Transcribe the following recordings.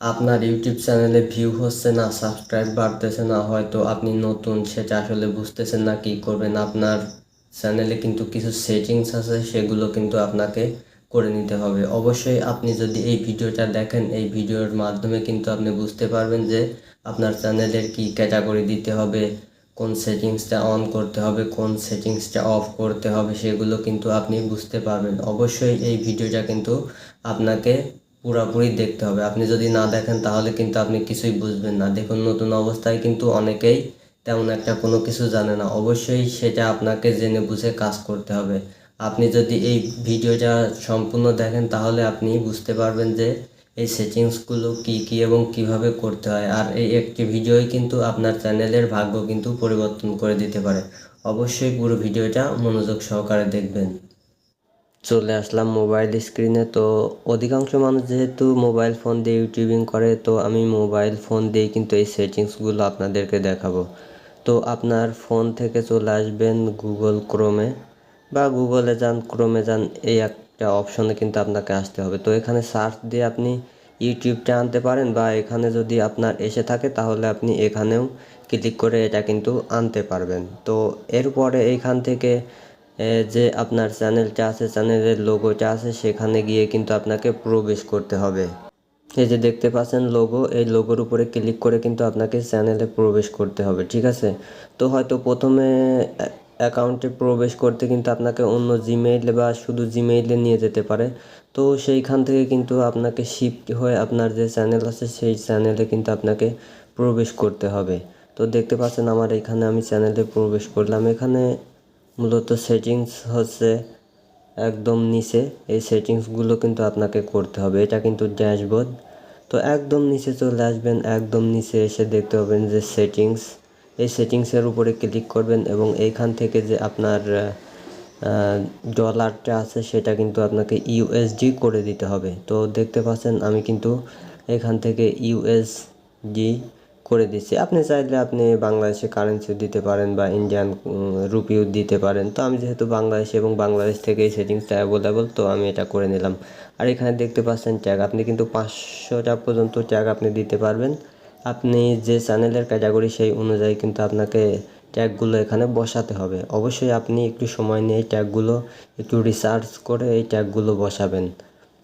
আপনার ইউটিউব চ্যানেলে ভিউ হচ্ছে না, সাবস্ক্রাইব বাড়তেছে না, হয়তো আপনি নতুন, সেটা আসলে বুঝতেছেন না কি করবেন। আপনার চ্যানেলে কিন্তু কিছু সেটিংস আছে, সেগুলো কিন্তু আপনাকে করে নিতে হবে। অবশ্যই আপনি যদি এই ভিডিওটা দেখেন, এই ভিডিওর মাধ্যমে কিন্তু আপনি বুঝতে পারবেন যে আপনার চ্যানেলের কি ক্যাটাগরি দিতে হবে, কোন সেটিংসটা অন করতে হবে, কোন সেটিংসটা অফ করতে হবে, সেগুলো কিন্তু আপনি বুঝতে পারবেন। অবশ্যই এই ভিডিওটা কিন্তু আপনাকে পুরোপুরি দেখতে হবে। আপনি যদি না দেখেন, তাহলে কিন্তু আপনি কিছুই বুঝবেন না। দেখুন, নতুন অবস্থায় কিন্তু অনেকেই তেমন একটা কোনো কিছু জানে না। অবশ্যই সেটা আপনাকে জেনে বুঝে কাজ করতে হবে। আপনি যদি এই ভিডিওটা সম্পূর্ণ দেখেন, তাহলে আপনি বুঝতে পারবেন যে এই সেটিংসগুলো কি কি এবং কীভাবে করতে হয়। আর এই একটি ভিডিওই কিন্তু আপনার চ্যানেলের ভাগ্য কিন্তু পরিবর্তন করে দিতে পারে। অবশ্যই পুরো ভিডিওটা মনোযোগ সহকারে দেখবেন। চলে আসলাম মোবাইল স্ক্রিনে তো অধিকাংশ মানুষ যেহেতু মোবাইল ফোন দিয়ে ইউটিউবিং করে, তো আমি মোবাইল ফোন দিয়ে কিন্তু এই সেটিংসগুলো আপনাদেরকে দেখাবো। তো আপনার ফোন থেকে চলে আসবেন গুগল ক্রোমে বা গুগলে যান ক্রোমে যান, এই একটা অপশনে কিন্তু আপনাকে আসতে হবে। তো এখানে সার্চ দিয়ে আপনি ইউটিউবটা আনতে পারেন বা এখানে যদি আপনার এসে থাকে, তাহলে আপনি এখানেও ক্লিক করে এটা কিন্তু আনতে পারবেন। তো এরপরে এইখান থেকে যে আপনার চ্যানেলটা আছে, চ্যানেলের লোগোটা আছে, সেখানে গিয়ে কিন্তু আপনাকে প্রবেশ করতে হবে। এই যে দেখতে পাচ্ছেন লোগো, এই লোগোর উপরে ক্লিক করে কিন্তু আপনাকে চ্যানেলে প্রবেশ করতে হবে, ঠিক আছে? তো হয়তো প্রথমে অ্যাকাউন্টে প্রবেশ করতে কিন্তু আপনাকে অন্য জিমেইলে বা শুধু জিমেইলে নিয়ে যেতে পারে। তো সেইখান থেকে কিন্তু আপনাকে শিফট হয়ে আপনার যে চ্যানেল আছে, সেই চ্যানেলে কিন্তু আপনাকে প্রবেশ করতে হবে। তো দেখতে পাচ্ছেন আমার এখানে আমি চ্যানেলে প্রবেশ করলাম। এখানে মূলত সেটিংস হচ্ছে একদম নিচে। এই সেটিংসগুলো কিন্তু আপনাকে করতে হবে। এটা কিন্তু ড্যাশবোর্ড তো একদম নিচে চলে আসবেন, একদম নিচে এসে দেখতে পাবেন যে সেটিংস এই সেটিংসের উপরে ক্লিক করবেন এবং এইখান থেকে যে আপনার ডলারটা আছে সেটা কিন্তু আপনাকে ইউএসডি করে দিতে হবে। তো দেখতে পাচ্ছেন আমি কিন্তু এখান থেকে ইউএসডি করে দিচ্ছি আপনি চাইলে আপনি বাংলাদেশে কারেন্সি দিতে পারেন বা ইন্ডিয়ান রুপিও দিতে পারেন। তো আমি যেহেতু বাংলাদেশ এবং বাংলাদেশ থেকে এই সেটিংসটা অ্যাভেলেবল তো আমি এটা করে নিলাম। আর এখানে দেখতে পাচ্ছেন ট্যাগ আপনি কিন্তু পাঁচশোটা পর্যন্ত ট্যাগ আপনি দিতে পারবেন। আপনি যে চ্যানেলের ক্যাটাগরি সেই অনুযায়ী কিন্তু আপনাকে ট্যাগগুলো এখানে বসাতে হবে। অবশ্যই আপনি একটু সময় নিয়ে এই ট্যাগগুলো একটু রিসার্চ করে এই ট্যাগগুলো বসাবেন।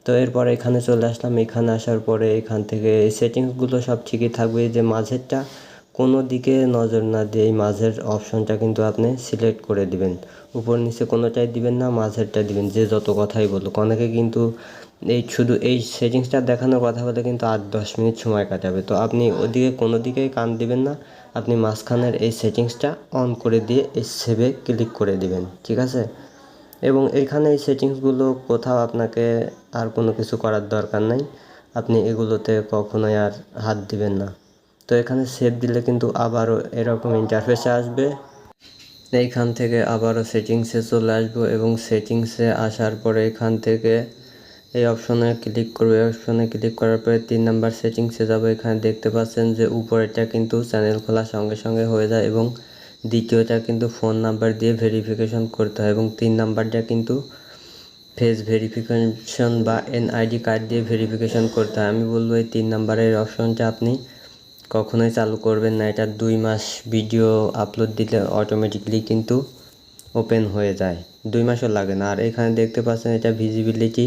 তো এরপর এখানে চলে আসলাম। এখানে আসার পরে এখান থেকে সেটিংসগুলো সব ঠিকই থাকবে। যে মাঝেরটা, কোনো দিকে নজর না দিয়ে এই মাঝের অপশনটা কিন্তু আপনি সিলেক্ট করে দিবেন। উপর নিচে কোনোটাই দিবেন না, মাঝেরটা দিবেন, যে যত কথাই বলুক। অনেকে কিন্তু এই শুধু এই সেটিংসটা দেখানোর কথা বলে কিন্তু আট দশ মিনিট সময় কাটাবে। তো আপনি ওদিকে কোনো দিকেই কান দিবেন না। আপনি মাঝখানের এই সেটিংসটা অন করে দিয়ে এই সেভে ক্লিক করে দিবেন। ঠিক আছে? এবং এখানে এই সেটিংসগুলো কোথাও আপনাকে আর কোনো কিছু করার দরকার নাই। আপনি এগুলোতে কখনোই আর হাত দিবেন না। তো এখানে সেভ দিলে কিন্তু আবারও এরকম ইন্টারফেসে আসবে। এইখান থেকে আবারও সেটিংসে চলে আসব এবং সেটিংসে আসার পরে এখান থেকে এই অপশনে ক্লিক করব। এই অপশনে ক্লিক করার পরে তিন নাম্বার সেটিংসে যাব। এখানে দেখতে পাচ্ছেন যে উপরেটা কিন্তু চ্যানেল খোলার সঙ্গে সঙ্গে হয়ে যায় এবং দ্বিতীয়টা কিন্তু ফোন নাম্বার দিয়ে ভেরিফিকেশন করতে হয় এবং তিন নাম্বারটা কিন্তু ফেস ভেরিফিকেশন বা এনআইডি কার্ড দিয়ে ভেরিফিকেশন করতে হয়। আমি বলব এই তিন নাম্বারের অপশনটা আপনি কখনোই চালু করবেন না। এটা দুই মাস ভিডিও আপলোড দিলে অটোমেটিকলি কিন্তু ওপেন হয়ে যায়। দুই মাসও লাগে না। আর এখানে দেখতে পাচ্ছেন এটা ভিজিবিলিটি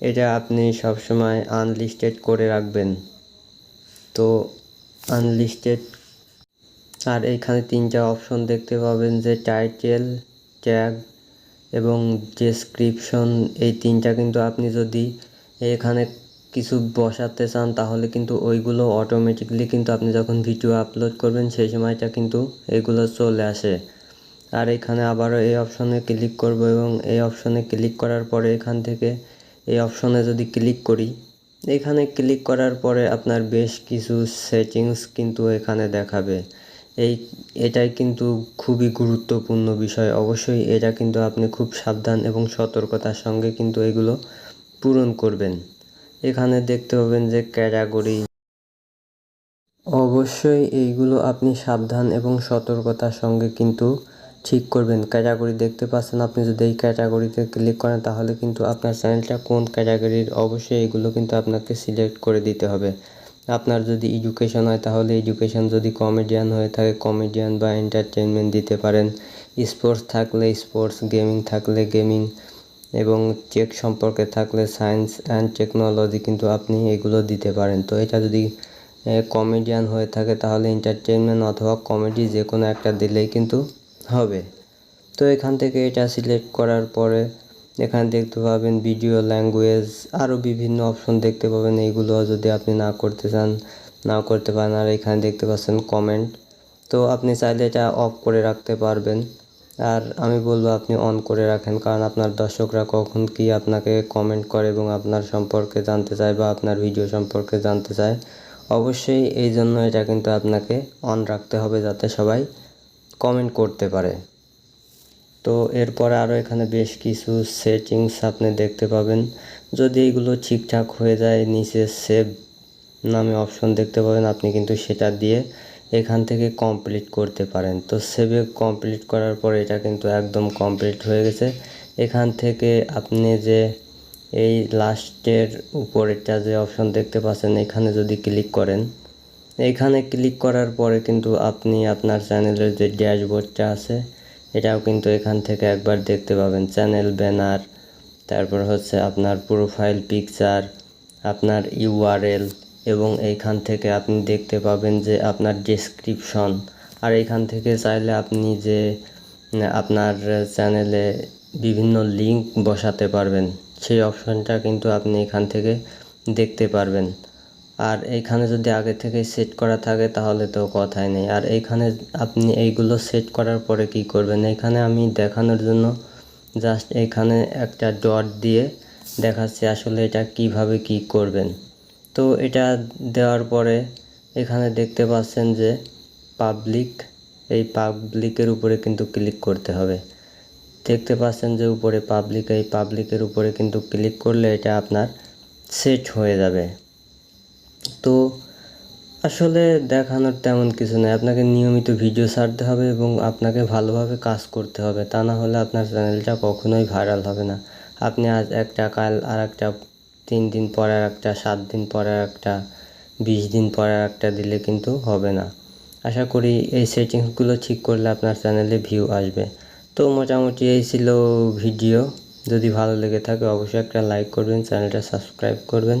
এটা আপনি সবসময় আনলিস্টেড করে রাখবেন। তো আনলিস্টেড আর এইখানে তিনটা অপশন দেখতে পাবেন যে টাইটেল ট্যাগ এবং ডেসক্রিপশন এই তিনটা কিন্তু আপনি যদি এখানে কিছু বসাতে চান, তাহলে কিন্তু ওইগুলো অটোমেটিকলি কিন্তু আপনি যখন ভিডিও আপলোড করবেন, সেই সময়টা কিন্তু এগুলো চলে আসে। আর এখানে আবারও এই অপশনে ক্লিক করব এবং এই অপশনে ক্লিক করার পরে এখান থেকে এই অপশনে যদি ক্লিক করি, এখানে ক্লিক করার পরে আপনার বেশ কিছু সেটিংস কিন্তু এখানে দেখাবে। এই, এটাই কিন্তু খুবই গুরুত্বপূর্ণ বিষয়। অবশ্যই এটা কিন্তু আপনি খুব সাবধান এবং সতর্কতার সঙ্গে কিন্তু এগুলো পূরণ করবেন। এখানে দেখতে পাবেন যে ক্যাটাগরি। অবশ্যই এইগুলো আপনি সাবধান এবং সতর্কতার সঙ্গে কিন্তু ঠিক করবেন। ক্যাটাগরি দেখতে পাচ্ছেন, আপনি যদি এই ক্যাটাগরিতে ক্লিক করেন তাহলে কিন্তু আপনার চ্যানেলটা কোন ক্যাটাগরির, অবশ্যই এগুলো কিন্তু আপনাকে সিলেক্ট করে দিতে হবে। আপনার যদি এডুকেশন হয়, তাহলে এডুকেশন যদি কমেডিয়ান হয়ে থাকে কমেডিয়ান বা এন্টারটেনমেন্ট দিতে পারেন। স্পোর্টস থাকলে স্পোর্টস গেমিং থাকলে গেমিং এবং চেক সম্পর্কে থাকলে সায়েন্স অ্যান্ড টেকনোলজি কিন্তু আপনি এগুলো দিতে পারেন। তো এটা যদি কমেডিয়ান হয়ে থাকে, তাহলে এন্টারটেনমেন্ট অথবা কমেডি যে কোনো একটা দিলেই কিন্তু হবে। তো এখান থেকে এটা সিলেক্ট করার পরে এখানে দেখতে পাবেন ভিডিও ল্যাঙ্গুয়েজ আরও বিভিন্ন অপশন দেখতে পাবেন। এইগুলো যদি আপনি না করতে চান, না করতে পারেন, আর এখানে দেখতে পাচ্ছেন কমেন্ট তো আপনি চাইলে এটা অফ করে রাখতে পারবেন। আর আমি বলব আপনি অন করে রাখেন, কারণ আপনার দর্শকরা কখন কি আপনাকে কমেন্ট করে এবং আপনার সম্পর্কে জানতে চায় বা আপনার ভিডিও সম্পর্কে জানতে চায়। অবশ্যই এই জন্য এটা কিন্তু আপনাকে অন রাখতে হবে যাতে সবাই কমেন্ট করতে পারে। তো এরপরে আরও এখানে বেশ কিছু সেটিংস আপনি দেখতে পাবেন। যদি এগুলো ঠিকঠাক হয়ে যায়, নিচে সেভ নামে অপশন দেখতে পাবেন, আপনি কিন্তু সেটা দিয়ে এখান থেকে কমপ্লিট করতে পারেন। তো সেভে কমপ্লিট করার পরে এটা কিন্তু একদম কমপ্লিট হয়ে গেছে। এখান থেকে আপনি যে এই লাস্টের উপরেরটা যে অপশন দেখতে পাচ্ছেন, এখানে যদি ক্লিক করেন এইখানে ক্লিক করার পরে কিন্তু আপনি আপনার চ্যানেলের যে ড্যাশবোর্ডটা আছে এটাও কিন্তু এখান থেকে একবার দেখতে পাবেন। চ্যানেল, ব্যানার, তারপর হচ্ছে আপনার প্রোফাইল পিকচার আপনার ইউআরএল এবং এইখান থেকে আপনি দেখতে পাবেন যে আপনার ডেসক্রিপশন আর এইখান থেকে চাইলে আপনি যে আপনার চ্যানেলে বিভিন্ন লিঙ্ক বসাতে পারবেন, সেই অপশনটা কিন্তু আপনি এখান থেকে দেখতে পারবেন। আর এইখানে যদি আগে থেকে সেট করা থাকে তাহলে তো কথাই নেই। আর এইখানে আপনি এইগুলো সেট করার পরে কি করবেন? এখানে আমি দেখানোর জন্য জাস্ট এখানে একটা ডট দিয়ে দেখাচ্ছি আসলে এটা কীভাবে কি করবেন। তো এটা দেওয়ার পরে এখানে দেখতে পাচ্ছেন যে পাবলিক এই পাবলিকের উপরে কিন্তু ক্লিক করতে হবে। দেখতে পাচ্ছেন যে উপরে পাবলিক এই পাবলিকের উপরে কিন্তু ক্লিক করলে এটা আপনার সেট হয়ে যাবে। তো আসলে দেখানোর তেমন কিছু নেই। আপনাকে নিয়মিত ভিডিও ছাড়তে হবে এবং আপনাকে ভালোভাবে কাজ করতে হবে। তা না হলে আপনার চ্যানেলটা কখনোই ভাইরাল হবে না। আপনি আজ একটা, কাল আর একটা তিন দিন পরে আর একটা সাত দিন পরে আর একটা বিশ দিন পরে আর একটা দিলে কিন্তু হবে না। আশা করি এই সেটিংসগুলো ঠিক করলে আপনার চ্যানেলে ভিউ আসবে। তো মোটামুটি এই ছিল ভিডিও যদি ভালো লেগে থাকে অবশ্যই একটা লাইক করবেন চ্যানেলটা সাবস্ক্রাইব করবেন।